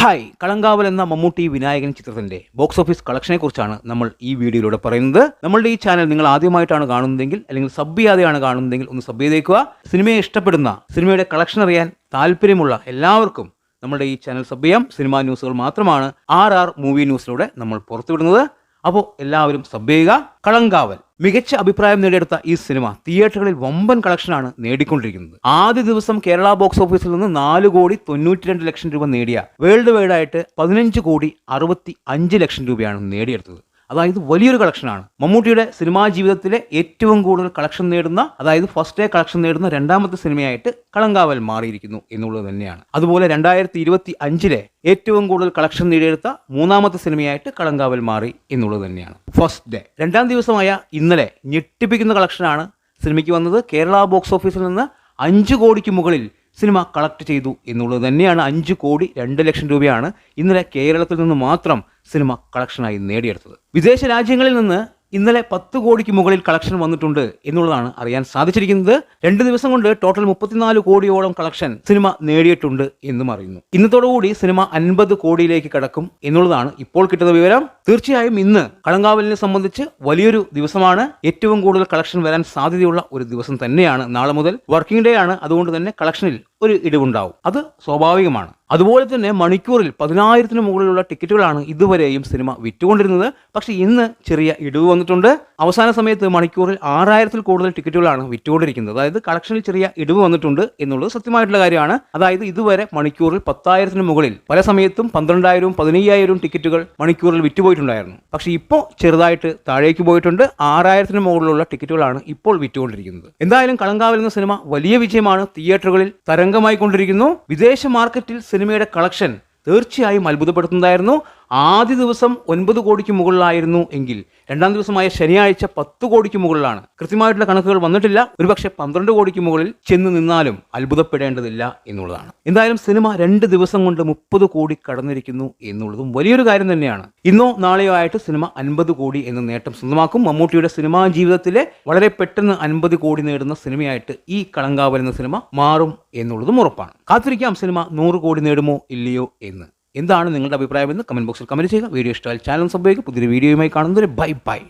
Hi Kalamkaval എന്ന മമ്മൂട്ടി വിനായകൻ ചിത്രത്തിന്റെ box office കളക്ഷനെ കുറിച്ചാണ് നമ്മൾ ഈ വീഡിയോയിലൂടെ പറയുന്നത്. നമ്മളുടെ ഈ ചാനൽ നിങ്ങൾ ആദ്യമായിട്ടാണ് കാണുന്നതെങ്കിൽ അല്ലെങ്കിൽ സബ് ചെയ്യാതെയാണ് കാണുന്നതെങ്കിൽ ഒന്ന് സബ് ചെയ്തേക്കുക. സിനിമയെ ഇഷ്ടപ്പെടുന്ന സിനിമയുടെ കളക്ഷൻ അറിയാൻ താല്പര്യമുള്ള എല്ലാവർക്കും നമ്മുടെ ഈ ചാനൽ സബ് ചെയ്യാം. സിനിമാ ന്യൂസുകൾ മാത്രമാണ് ആർ ആർ മൂവി ന്യൂസിലൂടെ നമ്മൾ പുറത്തുവിടുന്നത്. അപ്പോൾ എല്ലാവരും സബ് ചെയ്യുക. കളങ്കാവൽ. മികച്ച അഭിപ്രായം നേടിയെടുത്ത ഈ സിനിമ തിയേറ്ററുകളിൽ വമ്പൻ കളക്ഷനാണ് നേടിക്കൊണ്ടിരിക്കുന്നത്. ആദ്യ ദിവസം കേരള ബോക്സ് ഓഫീസിൽ നിന്ന് നാല് കോടി തൊണ്ണൂറ്റി രണ്ട് ലക്ഷം രൂപ നേടിയ വേൾഡ് വൈഡ് ആയിട്ട് പതിനഞ്ച് കോടി അറുപത്തി അഞ്ച് ലക്ഷം രൂപയാണ് നേടിയെടുത്തത്. അതായത് വലിയൊരു കളക്ഷനാണ് മമ്മൂട്ടിയുടെ സിനിമാ ജീവിതത്തിലെ ഏറ്റവും കൂടുതൽ കളക്ഷൻ നേടുന്ന അതായത് ഫസ്റ്റ് ഡേ കളക്ഷൻ നേടുന്ന രണ്ടാമത്തെ സിനിമയായിട്ട് കളങ്കാവൽ മാറിയിരിക്കുന്നു എന്നുള്ളത് തന്നെയാണ്. അതുപോലെ രണ്ടായിരത്തി ഇരുപത്തി അഞ്ചിലെ ഏറ്റവും കൂടുതൽ കളക്ഷൻ നേടിയെടുത്ത മൂന്നാമത്തെ സിനിമയായിട്ട് കളങ്കാവൽ മാറി എന്നുള്ളത് തന്നെയാണ്. ഫസ്റ്റ് ഡേ രണ്ടാം ദിവസമായ ഇന്നലെ ഞെട്ടിപ്പിക്കുന്ന കളക്ഷനാണ് സിനിമയ്ക്ക് വന്നത്. കേരള ബോക്സ് ഓഫീസിൽ നിന്ന് അഞ്ച് കോടിക്ക് മുകളിൽ സിനിമ കളക്ട് ചെയ്തു എന്നുള്ളത് തന്നെയാണ് അഞ്ച് കോടി രണ്ട് ലക്ഷം രൂപയാണ് ഇന്നലെ കേരളത്തിൽ നിന്ന് മാത്രം സിനിമ കളക്ഷനായി നേടിയെടുത്തത്. വിദേശ രാജ്യങ്ങളിൽ നിന്ന് ഇന്നലെ പത്ത് കോടിക്ക് മുകളിൽ കളക്ഷൻ വന്നിട്ടുണ്ട് എന്നുള്ളതാണ് അറിയാൻ സാധിച്ചിരിക്കുന്നത്. രണ്ട് ദിവസം കൊണ്ട് ടോട്ടൽ മുപ്പത്തിനാല് കോടിയോളം കളക്ഷൻ സിനിമ നേടിയിട്ടുണ്ട് എന്നും അറിയുന്നു. ഇന്നത്തോടുകൂടി സിനിമ അൻപത് കോടിയിലേക്ക് കടക്കും എന്നുള്ളതാണ് ഇപ്പോൾ കിട്ടുന്ന വിവരം. തീർച്ചയായും ഇന്ന് കളങ്കാവലിനെ സംബന്ധിച്ച് വലിയൊരു ദിവസമാണ്. ഏറ്റവും കൂടുതൽ കളക്ഷൻ വരാൻ സാധ്യതയുള്ള ഒരു ദിവസം തന്നെയാണ് നാളെ മുതൽ. വർക്കിംഗ് ഡേ ആണ്. അതുകൊണ്ട് തന്നെ കളക്ഷനിൽ ഒരു ഇടിവുണ്ടാവും. അത് സ്വാഭാവികമാണ്. അതുപോലെ തന്നെ മണിക്കൂറിൽ പതിനായിരത്തിന് മുകളിലുള്ള ടിക്കറ്റുകളാണ് ഇതുവരെയും സിനിമ വിറ്റുകൊണ്ടിരുന്നത്. പക്ഷേ ഇന്ന് ചെറിയ ഇടിവ് വന്നിട്ടുണ്ട്. അവസാന സമയത്ത് മണിക്കൂറിൽ ആറായിരത്തിൽ കൂടുതൽ ടിക്കറ്റുകളാണ് വിറ്റുകൊണ്ടിരിക്കുന്നത്. അതായത് കളക്ഷനിൽ ചെറിയ ഇടിവ് വന്നിട്ടുണ്ട് എന്നുള്ളത് സത്യമായിട്ടുള്ള കാര്യമാണ്. അതായത് ഇതുവരെ മണിക്കൂറിൽ പത്തായിരത്തിന് മുകളിൽ പല സമയത്തും പന്ത്രണ്ടായിരവും പതിനയ്യായിരവും ടിക്കറ്റുകൾ മണിക്കൂറിൽ വിറ്റുപോയിട്ടുണ്ടായിരുന്നു. പക്ഷേ ഇപ്പോൾ ചെറുതായിട്ട് താഴേക്ക് പോയിട്ടുണ്ട്. ആറായിരത്തിന് മുകളിലുള്ള ടിക്കറ്റുകളാണ് ഇപ്പോൾ വിറ്റുകൊണ്ടിരിക്കുന്നത്. എന്തായാലും കളങ്കാവൽ എന്ന സിനിമ വലിയ വിജയമാണ്. തിയേറ്ററുകളിൽ തരംഗമായിക്കൊണ്ടിരിക്കുന്നു വിദേശ മാർക്കറ്റിൽ സിനിമയുടെ കളക്ഷൻ തീർച്ചയായും അത്ഭുതപ്പെടുത്തുന്നതായിരുന്നു. ആദ്യ ദിവസം ഒൻപത് കോടിക്ക് മുകളിലായിരുന്നു എങ്കിൽ രണ്ടാം ദിവസമായ ശനിയാഴ്ച പത്ത് കോടിക്ക് മുകളിലാണ്. കൃത്യമായിട്ടുള്ള കണക്കുകൾ വന്നിട്ടില്ല. ഒരുപക്ഷെ പന്ത്രണ്ട് കോടിക്ക് മുകളിൽ ചെന്ന് നിന്നാലും അത്ഭുതപ്പെടേണ്ടതില്ല എന്നുള്ളതാണ്. എന്തായാലും സിനിമ രണ്ട് ദിവസം കൊണ്ട് മുപ്പത് കോടി കടന്നിരിക്കുന്നു എന്നുള്ളതും വലിയൊരു കാര്യം തന്നെയാണ്. ഇന്നോ നാളെയോ ആയിട്ട് സിനിമ അൻപത് കോടി എന്ന നേട്ടം സ്വന്തമാക്കും. മമ്മൂട്ടിയുടെ സിനിമാ ജീവിതത്തിലെ വളരെ പെട്ടെന്ന് അൻപത് കോടി നേടുന്ന സിനിമയായിട്ട് ഈ കളങ്കാവൽ എന്ന സിനിമ മാറും എന്നുള്ളതും ഉറപ്പാണ്. കാത്തിരിക്കാം. സിനിമ നൂറ് കോടി നേടുമോ ഇല്ലയോ എന്ന്. എന്താണ് നിങ്ങളുടെ അഭിപ്രായമെന്ന് കമന്റ് ബോക്സിൽ കമന്റ് ചെയ്യുക. വീഡിയോ ഇഷ്ടമായാൽ ചാനൽ സംഭവിക്കുക പുതിയൊരു വീഡിയോയുമായി കാണുന്നവരെ ബൈ ബൈ